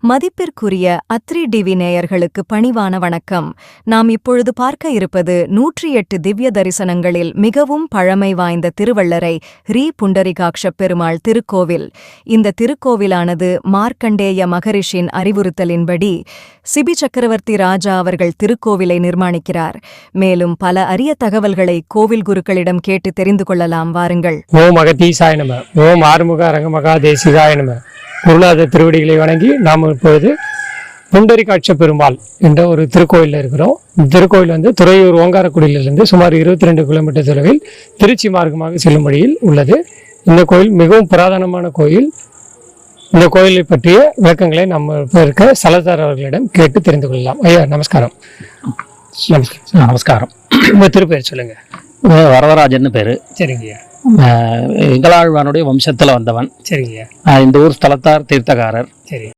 மதிப்பிற்குரிய அத்ரி டிவி நேயர்களுக்கு பணிவான வணக்கம். நாம் இப்பொழுது பார்க்க இருப்பது நூற்றி எட்டு திவ்ய தரிசனங்களில் மிகவும் பழமை வாய்ந்த திருவள்ளரை ரீ. புண்டரிகாட்ச பெருமாள் திருக்கோவில். இந்த திருக்கோவிலானது மார்க்கண்டேய மகரிஷின் அறிவுறுத்தலின்படி சிபி சக்கரவர்த்தி ராஜா அவர்கள் திருக்கோவிலை நிர்மாணிக்கிறார். மேலும் பல அரிய தகவல்களை கோவில் குருக்களிடம் கேட்டு தெரிந்து கொள்ளலாம் வாருங்கள். ஓம் அகத்தீசாய நம. ஓம் ஆறுமுக அரங்கமகா தேசிகாய நம. குருநாத திருவடிகளை வணங்கி நாம் இப்பொழுது புண்டரிகாட்ச பெருமாள் என்ற ஒரு திருக்கோயிலில் இருக்கிறோம். இந்த திருக்கோயில் வந்து துறையூர் ஓங்காரக்குடியிலிருந்து சுமார் இருபத்தி ரெண்டு கிலோமீட்டர் தொலைவில் திருச்சி மார்க்கமாக செல்லும் வழியில் உள்ளது. இந்த கோயில் மிகவும் புராதனமான கோயில். இந்த கோயிலை பற்றிய விளக்கங்களை நம்ம இப்ப இருக்க சலதார் அவர்களிடம் கேட்டு தெரிந்து கொள்ளலாம். ஐயா நமஸ்காரம். நமஸ்காரம் நமஸ்காரம். உங்க திருப்பெயர் சொல்லுங்க. அஹ் வரதராஜன் பேரு. சரிங்கய்யா. எங்களாழ்வானுடைய வம்சத்துல வந்தவன். சரிங்கய்யா. இந்த ஊர் ஸ்தலத்தார் தீர்த்தகாரர். சரி.